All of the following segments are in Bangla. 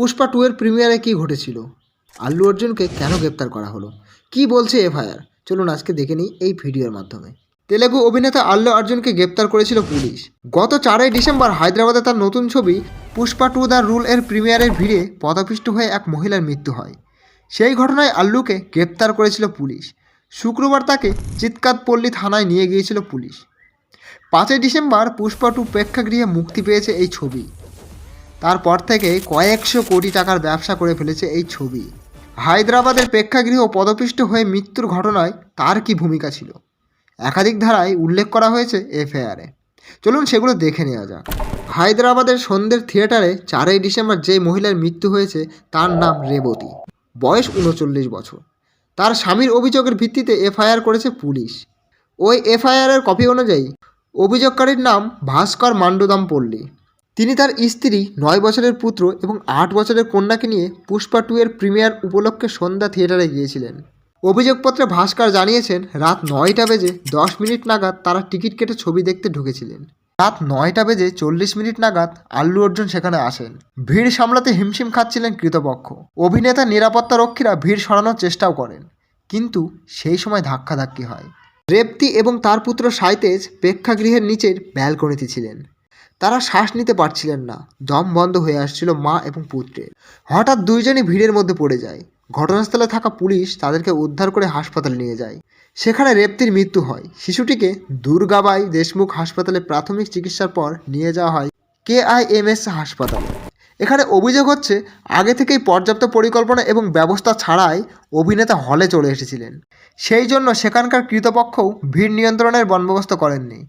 পুষ্পা টু এর প্রিমিয়ারে কী ঘটেছিল? আল্লু অর্জুনকে কেন গ্রেপ্তার করা হলো? কি বলছে এফআইআর? চলুন আজকে দেখে নিই এই ভিডিওর মাধ্যমে। তেলেগু অভিনেতা আল্লু অর্জুনকে গ্রেপ্তার করেছিল পুলিশ। গত চারই ডিসেম্বর হায়দ্রাবাদে তার নতুন ছবি পুষ্পা টু দ্য রুল এর প্রিমিয়ারের ভিড়ে পদপিষ্ট হয়ে এক মহিলার মৃত্যু হয়। সেই ঘটনায় আল্লুকে গ্রেপ্তার করেছিল পুলিশ। শুক্রবার তাকে চিৎকাতপল্লী থানায় নিয়ে গিয়েছিল পুলিশ। পাঁচই ডিসেম্বর পুষ্পা টু প্রেক্ষাগৃহে মুক্তি পেয়েছে এই ছবি। তারপর থেকে কয়েকশো কোটি টাকার ব্যবসা করে ফেলেছে এই ছবি। হায়দ্রাবাদের প্রেক্ষাগৃহ পদপিষ্ট হয়ে মৃত্যুর ঘটনায় তার কি ভূমিকা ছিল? একাধিক ধারায় উল্লেখ করা হয়েছে এফআইআরে। চলুন সেগুলো দেখে নেওয়া যাক। হায়দ্রাবাদের সন্ধ্যের থিয়েটারে চারই ডিসেম্বর যে মহিলার মৃত্যু হয়েছে তার নাম রেবতী। বয়স উনচল্লিশ বছর। তার স্বামীর অভিযোগের ভিত্তিতে এফআইআর করেছে পুলিশ। ওই এফআইআরের কপি অনুযায়ী অভিযোগকারীর নাম ভাস্কর মান্ডুদাম পল্লী। তিনি তার স্ত্রী, নয় বছরের পুত্র এবং আট বছরের কন্যাকে নিয়ে পুষ্পা টু এর প্রিমিয়ার উপলক্ষে সন্ধ্যা থিয়েটারে গিয়েছিলেন। অভিযোগপত্রে ভাস্কর জানিয়েছেন, রাত নয়টা বেজে দশ মিনিট নাগাদ তারা টিকিট কেটে ছবি দেখতে ঢুকেছিলেন। রাত নয়টা বেজে চল্লিশ মিনিট নাগাদ আল্লু অর্জুন সেখানে আসেন। ভিড় সামলাতে হিমশিম খাচ্ছিলেন কৃতপক্ষ। অভিনেতা নিরাপত্তা রক্ষীরা ভিড় সরানোর চেষ্টাও করেন, কিন্তু সেই সময় ধাক্কাধাক্কি হয়। রেপ্তি এবং তার পুত্র সাইতেজ প্রেক্ষাগৃহের নিচের ব্যালকনিতে ছিলেন। তারা শ্বাস নিতে পারছিলেন না। দম বন্ধ হয়ে আসছিল মা এবং পুত্রের। হঠাৎ দুইজনই ভিড়ের মধ্যে পড়ে যায়। ঘটনাস্থলে থাকা পুলিশ তাদেরকে উদ্ধার করে হাসপাতালে নিয়ে যায়। সেখানে রেপ্তির মৃত্যু হয়। শিশুটিকে দুর্গাবাই দেশমুখ হাসপাতালে প্রাথমিক চিকিৎসার পর নিয়ে যাওয়া হয় কেআইএমএস হাসপাতালে। এখানে অভিযোগ হচ্ছে, আগে থেকেই পর্যাপ্ত পরিকল্পনা এবং ব্যবস্থা ছাড়াই অভিনেতা হলে চলে এসেছিলেন। সেই জন্য সেখানকার কৃতপক্ষও ভিড় নিয়ন্ত্রণের বন্দোবস্ত করেননি।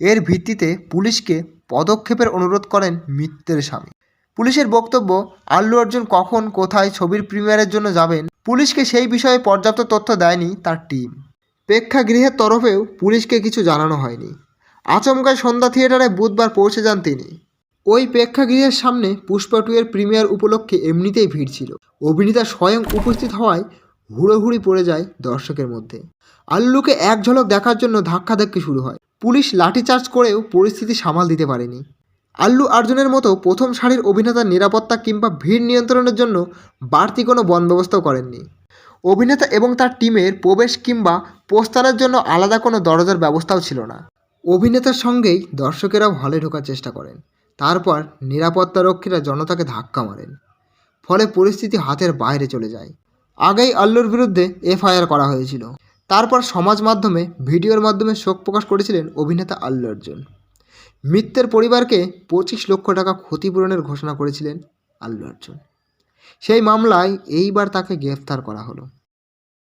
এর ভিত্তিতে পুলিশকে পদক্ষেপের অনুরোধ করেন মিত্রের স্বামী। পুলিশের বক্তব্য, আল্লু অর্জুন কখন, কোথায় ছবির প্রিমিয়ারের জন্য যাবেন? পুলিশকে সেই বিষয়ে পর্যাপ্ত তথ্য দেয়নি তার টিম। প্রেক্ষাগৃহের তরফেও পুলিশকে কিছু জানানো হয়নি। আচমকায় সন্ধ্যা থিয়েটারে বুধবার পৌঁছে যান তিনি। ওই প্রেক্ষাগৃহের সামনে পুষ্পা টু এর প্রিমিয়ার উপলক্ষে এমনিতেই ভিড় ছিল। অভিনেতা স্বয়ং উপস্থিত হওয়ায় হুড়োহুড়ি পড়ে যায় দর্শকের মধ্যে। আল্লুকে এক ঝলক দেখার জন্য ধাক্কাধাক্কি শুরু হয়। পুলিশ লাঠিচার্জ করেও পরিস্থিতি সামাল দিতে পারেনি। আল্লু অর্জুনের মতো প্রথম সারির অভিনেতার নিরাপত্তা কিংবা ভিড় নিয়ন্ত্রণের জন্য বাড়তি কোনো বন্দোবস্ত করেননি। অভিনেতা এবং তার টিমের প্রবেশ কিংবা প্রস্থানের জন্য আলাদা কোনো দরজার ব্যবস্থাও ছিল না। অভিনেতার সঙ্গেই দর্শকেরাও হলে ঢোকার চেষ্টা করেন। তারপর নিরাপত্তা রক্ষীরা জনতাকে ধাক্কা মারেন। ফলে পরিস্থিতি হাতের বাইরে চলে যায়। আগেই আল্লুর বিরুদ্ধে এফআইআর করা হয়েছিল। তারপর সমাজ মাধ্যমে, ভিডিওর মাধ্যমে শোক প্রকাশ করেছিলেন অভিনেতা আল্লু অর্জুন। মৃত্যের পরিবারকে পঁচিশ লক্ষ টাকা ক্ষতিপূরণের ঘোষণা করেছিলেন আল্লু অর্জুন। সেই মামলায় এইবার তাকে গ্রেফতার করা হলো।